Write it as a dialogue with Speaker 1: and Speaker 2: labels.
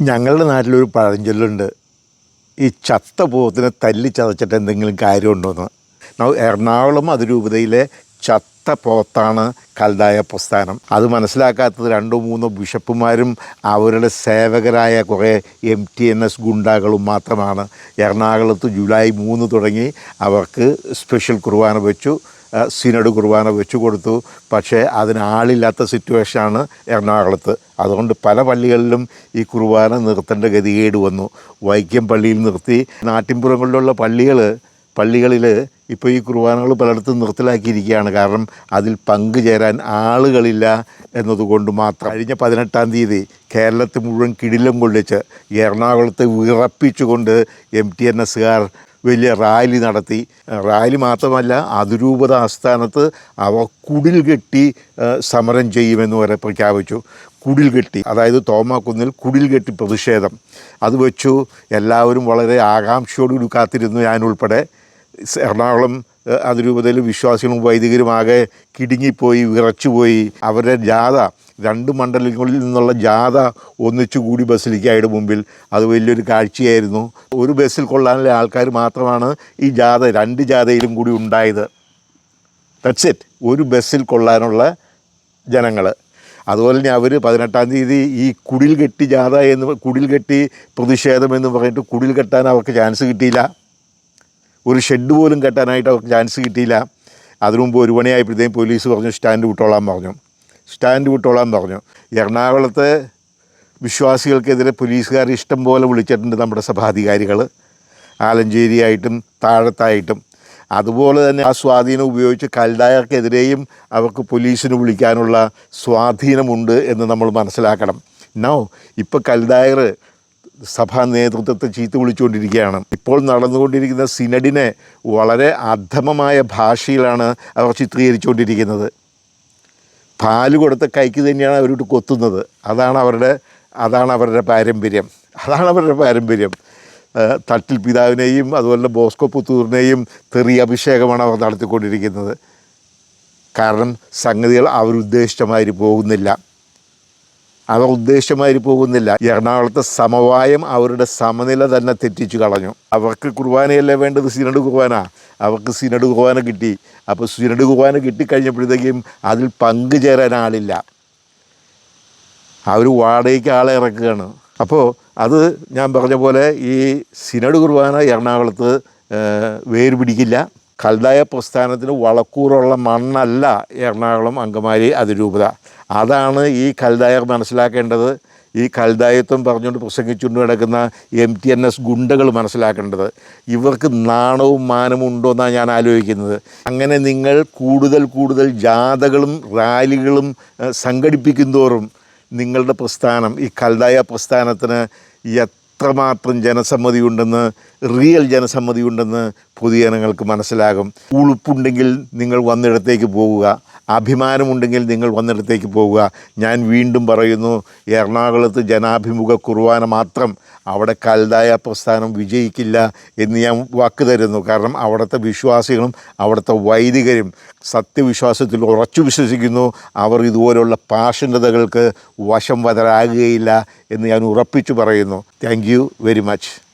Speaker 1: ഞങ്ങളുടെ നാട്ടിലൊരു പഴഞ്ചൊല്ലുണ്ട്. ഈ ചത്ത പോത്തിനെ തല്ലി ചതച്ചിട്ട് എന്തെങ്കിലും കാര്യമുണ്ടോയെന്ന് എറണാകുളം അതിരൂപതയിലെ ചത്ത പോത്താണ് കൽതായ പ്രസ്ഥാനം. അത് മനസ്സിലാക്കാത്തത് രണ്ടോ മൂന്നോ ബിഷപ്പുമാരും അവരുടെ സേവകരായ കുറേ എം ടി എൻ എസ് ഗുണ്ടാകളും മാത്രമാണ്. എറണാകുളത്ത് ജൂലൈ മൂന്ന് തുടങ്ങി അവർക്ക് സ്പെഷ്യൽ കുർബാന വെച്ചു. സിനഡ് കുർബാന വെച്ചു കൊടുത്തു. പക്ഷേ അതിനാളില്ലാത്ത സിറ്റുവേഷനാണ് എറണാകുളത്ത്. അതുകൊണ്ട് പല പള്ളികളിലും ഈ കുർബാന നിർത്തേണ്ട ഗതികേട് വന്നു. വൈക്കം പള്ളിയിൽ നിർത്തി. നാട്ടിൻപുറങ്ങളിലുള്ള പള്ളികൾ പള്ളികളിൽ ഇപ്പോൾ ഈ കുർബാനകൾ പലയിടത്തും നിർത്തലാക്കിയിരിക്കുകയാണ്. കാരണം അതിൽ പങ്കുചേരാൻ ആളുകളില്ല എന്നതുകൊണ്ട് മാത്രം. കഴിഞ്ഞ പതിനെട്ടാം തീയതി കേരളത്തിൽ മുഴുവൻ കിടിലം കൊള്ളിച്ച് എറണാകുളത്തെ വിറപ്പിച്ചുകൊണ്ട് എം ടി എൻ എസ്സുകാർ വലിയ റാലി നടത്തി. റാലി മാത്രമല്ല അതിരൂപത ആസ്ഥാനത്ത് അവ കുടിൽ കെട്ടി സമരം ചെയ്യുമെന്ന് വരെ പ്രഖ്യാപിച്ചു. കുടിൽ കെട്ടി അതായത് തോമാക്കുന്നിൽ കുടിൽ കെട്ടി പ്രതിഷേധം. അത് വെച്ചു. എല്ലാവരും വളരെ ആകാംക്ഷയോടുകൂടി കാത്തിരുന്നു ഞാനുൾപ്പെടെ. എറണാകുളം അതിരൂപതയിൽ വിശ്വാസികളും വൈദികരും ആകെ കിടുങ്ങിപ്പോയി വിറച്ചുപോയി. അവരുടെ ജാഥ രണ്ട് മണ്ഡലങ്ങളിൽ നിന്നുള്ള ജാഥ ഒന്നിച്ചുകൂടി ബസ്സിലിക്കായുടെ മുമ്പിൽ. അത് വലിയൊരു കാഴ്ചയായിരുന്നു. ഒരു ബസ്സിൽ കൊള്ളാനുള്ള ആൾക്കാർ മാത്രമാണ് ഈ ജാഥ രണ്ട് ജാഥയിലും കൂടി ഉണ്ടായത്. ഇറ്റ് ഒരു ബസ്സിൽ കൊള്ളാനുള്ള ജനങ്ങൾ അതുപോലെ തന്നെ അവർ പതിനെട്ടാം തീയതി ഈ കുടിൽ കെട്ടി ജാഥ എന്ന് കുടിൽ കെട്ടി പ്രതിഷേധം എന്ന് പറഞ്ഞിട്ട് കുടിൽ കെട്ടാൻ അവർക്ക് ചാൻസ് കിട്ടിയില്ല. ഒരു ഷെഡ് പോലും കെട്ടാനായിട്ട് അവർക്ക് ചാൻസ് കിട്ടിയില്ല. അതിനു മുമ്പ് ഒരു മണിയായപ്പോഴത്തേക്കും പോലീസ് പറഞ്ഞു സ്റ്റാൻഡ് വിട്ടോളാൻ പറഞ്ഞു. സ്റ്റാൻഡ് വിട്ടോളാൻ പറഞ്ഞു. എറണാകുളത്ത് വിശ്വാസികൾക്കെതിരെ പോലീസുകാർ ഇഷ്ടം പോലെ വിളിച്ചിട്ടുണ്ട് നമ്മുടെ സഭാധികാരികൾ ആലഞ്ചേരിയായിട്ടും താഴത്തായിട്ടും. അതുപോലെ തന്നെ ആ സ്വാധീനം ഉപയോഗിച്ച് കൽഡായർക്കെതിരെയും അവർക്ക് പോലീസിന് വിളിക്കാനുള്ള സ്വാധീനമുണ്ട് എന്ന് നമ്മൾ മനസ്സിലാക്കണം. നോ ഇപ്പോൾ കൽഡായർ സഭാ നേതൃത്വത്തെ ചീത്ത വിളിച്ചുകൊണ്ടിരിക്കുകയാണ്. ഇപ്പോൾ നടന്നുകൊണ്ടിരിക്കുന്ന സിനഡിനെ വളരെ അധമമായ ഭാഷയിലാണ് അവർ ചിത്രീകരിച്ചുകൊണ്ടിരിക്കുന്നത്. പാൽ കൊടുത്ത കൈക്ക് തന്നെയാണ് അവരോട് കൊത്തുന്നത്. അതാണ് അവരുടെ അതാണ് അവരുടെ പാരമ്പര്യം. അതാണ് അവരുടെ പാരമ്പര്യം. തട്ടിൽ പിതാവിനെയും അതുപോലെ ബോസ്കോ പുത്തൂറിനെയും തെറിയ അഭിഷേകമാണ് അവർ നടത്തിക്കൊണ്ടിരിക്കുന്നത്. കാരണം സംഗതികൾ അവരുദ്ദേശിച്ചമാതിരി പോകുന്നില്ല. അവർ ഉദ്ദേശമായി പോകുന്നില്ല. എറണാകുളത്തെ സമവായം അവരുടെ സമനില തന്നെ തെറ്റിച്ചു കളഞ്ഞു. അവർക്ക് കുർബാനയല്ലേ വേണ്ടത്? സിനഡ് കുർബാന. അവർക്ക് സിനഡ് കുർബാന കിട്ടി. അപ്പോൾ സിനഡ് കുർബാന കിട്ടിക്കഴിഞ്ഞപ്പോഴത്തേക്കും അതിൽ പങ്കുചേരാൻ ആളില്ല. അവർ വാടകയ്ക്ക് ആളെ ഇറക്കുകയാണ്. അപ്പോൾ അത് ഞാൻ പറഞ്ഞ പോലെ ഈ സിനഡ് കുർബാന എറണാകുളത്ത് വേര് പിടിക്കില്ല കൽതായ പ്രസ്ഥാനത്തിന് വളക്കൂറുള്ള മണ്ണല്ല എറണാകുളം അങ്കമാലി അതിരൂപത. അതാണ് ഈ കൽതായർ മനസ്സിലാക്കേണ്ടത്. ഈ കൽതായത്വം പറഞ്ഞുകൊണ്ട് പ്രസംഗിച്ചുകൊണ്ട് കിടക്കുന്ന എം ടി എൻ എസ് ഗുണ്ടകൾ മനസ്സിലാക്കേണ്ടത്. ഇവർക്ക് നാണവും മാനവും ഉണ്ടോ എന്നാണ് ഞാൻ ആലോചിക്കുന്നത്. അങ്ങനെ നിങ്ങൾ കൂടുതൽ കൂടുതൽ ജാഥകളും റാലികളും ഏഹ്, സംഘടിപ്പിക്കും തോറും നിങ്ങളുടെ പ്രസ്ഥാനം ഈ കൽതായ പ്രസ്ഥാനത്തിന് എത്രമാത്രം ജനസമ്മതി ഉണ്ടെന്ന് റിയൽ ജനസമ്മതി ഉണ്ടെന്ന് പൊതുജനങ്ങൾക്ക് മനസ്സിലാകും. ഉളുപ്പുണ്ടെങ്കിൽ നിങ്ങൾ വന്നിടത്തേക്ക് പോവുക അഭിമാനമുണ്ടെങ്കിൽ നിങ്ങൾ വന്നിടത്തേക്ക് പോവുക. ഞാൻ വീണ്ടും പറയുന്നു എറണാകുളത്ത് ജനാഭിമുഖ കുർബാന മാത്രം അവിടെ കൽതായ പ്രസ്ഥാനം വിജയിക്കില്ല എന്ന് ഞാൻ വാക്ക് തരുന്നു. കാരണം അവിടുത്തെ വിശ്വാസികളും അവിടുത്തെ വൈദികരും സത്യവിശ്വാസത്തിൽ ഉറച്ചു വിശ്വസിക്കുന്നു. അവർ ഇതുപോലുള്ള പാഷണ്ഡതകൾക്ക് വശം വതരാകുകയില്ല എന്ന് ഞാൻ ഉറപ്പിച്ചു പറയുന്നു. Thank very much